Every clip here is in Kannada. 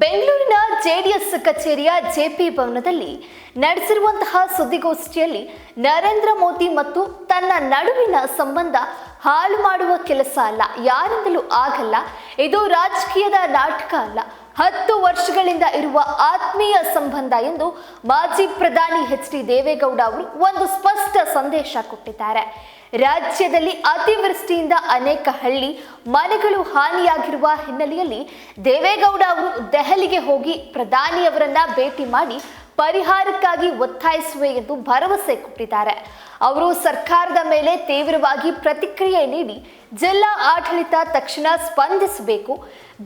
ಬೆಂಗಳೂರಿನ ಜೆಡಿಎಸ್ ಕಚೇರಿಯ ಜೆಪಿ ಭವನದಲ್ಲಿ ನಡೆಸಿರುವಂತಹ ಸುದ್ದಿಗೋಷ್ಠಿಯಲ್ಲಿ ನರೇಂದ್ರ ಮೋದಿ ಮತ್ತು ತನ್ನ ನಡುವಿನ ಸಂಬಂಧ ಹಾಳು ಮಾಡುವ ಕೆಲಸ ಅಲ್ಲ, ಯಾರಿಂದಲೂ ಆಗಲ್ಲ. ಇದು ರಾಜಕೀಯದ ನಾಟಕ ಅಲ್ಲ. ಹತ್ತು ವರ್ಷಗಳಿಂದ ಇರುವ ಆತ್ಮೀಯ ಸಂಬಂಧ ಎಂದು ಮಾಜಿ ಪ್ರಧಾನಿ ಎಚ್ ಡಿ ದೇವೇಗೌಡ ಅವರು ಒಂದು ಸ್ಪಷ್ಟ ಸಂದೇಶ ಕೊಟ್ಟಿದ್ದಾರೆ. ರಾಜ್ಯದಲ್ಲಿ ಅತಿವೃಷ್ಟಿಯಿಂದ ಅನೇಕ ಹಳ್ಳಿ ಮನೆಗಳು ಹಾನಿಯಾಗಿರುವ ಹಿನ್ನೆಲೆಯಲ್ಲಿ ದೇವೇಗೌಡ ಅವರು ದೆಹಲಿಗೆ ಹೋಗಿ ಪ್ರಧಾನಿಯವರನ್ನ ಭೇಟಿ ಮಾಡಿ ಪರಿಹಾರಕ್ಕಾಗಿ ಒತ್ತಾಯಿಸುವೆ ಎಂದು ಭರವಸೆ ಕೊಟ್ಟಿದ್ದಾರೆ. ಅವರು ಸರ್ಕಾರದ ಮೇಲೆ ತೀವ್ರವಾಗಿ ಪ್ರತಿಕ್ರಿಯೆ ನೀಡಿ ಜಿಲ್ಲಾ ಆಡಳಿತ ತಕ್ಷಣ ಸ್ಪಂದಿಸಬೇಕು,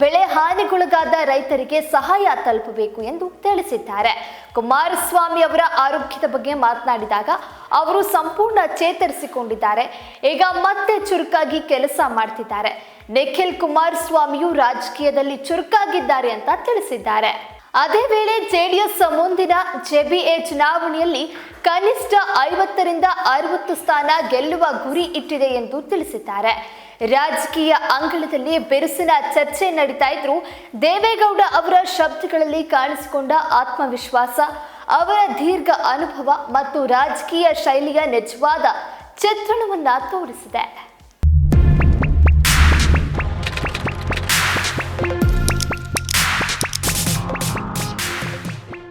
ಬೆಳೆ ಹಾನಿಗೊಳಗಾದ ರೈತರಿಗೆ ಸಹಾಯ ತಲುಪಬೇಕು ಎಂದು ತಿಳಿಸಿದ್ದಾರೆ. ಕುಮಾರಸ್ವಾಮಿ ಅವರ ಆರೋಗ್ಯದ ಬಗ್ಗೆ ಮಾತನಾಡಿದಾಗ ಅವರು ಸಂಪೂರ್ಣ ಚೇತರಿಸಿಕೊಂಡಿದ್ದಾರೆ. ಈಗ ಮತ್ತೆ ಚುರುಕಾಗಿ ಕೆಲಸ ಮಾಡ್ತಿದ್ದಾರೆ. ನಿಖಿಲ್ ಕುಮಾರಸ್ವಾಮಿಯು ರಾಜಕೀಯದಲ್ಲಿ ಚುರುಕಾಗಿದ್ದಾರೆ ಅಂತ ತಿಳಿಸಿದ್ದಾರೆ. ಅದೇ ವೇಳೆ ಜೆಡಿಎಸ್ ಮುಂದಿನ ಜೆಬಿಎ ಚುನಾವಣೆಯಲ್ಲಿ ಕನಿಷ್ಠ ಐವತ್ತರಿಂದ ಅರವತ್ತು ಸ್ಥಾನ ಗೆಲ್ಲುವ ಗುರಿ ಇಟ್ಟಿದೆ ಎಂದು ತಿಳಿಸಿದ್ದಾರೆ. ರಾಜಕೀಯ ಅಂಗಳದಲ್ಲಿ ಬಿರುಸಿನ ಚರ್ಚೆ ನಡೀತಾ ಇದ್ರು ದೇವೇಗೌಡ ಅವರ ಶಬ್ದಗಳಲ್ಲಿ ಕಾಣಿಸಿಕೊಂಡ ಆತ್ಮವಿಶ್ವಾಸ, ಅವರ ದೀರ್ಘ ಅನುಭವ ಮತ್ತು ರಾಜಕೀಯ ಶೈಲಿಯ ನಿಜವಾದ ಚಿತ್ರಣವನ್ನ ತೋರಿಸಿದೆ.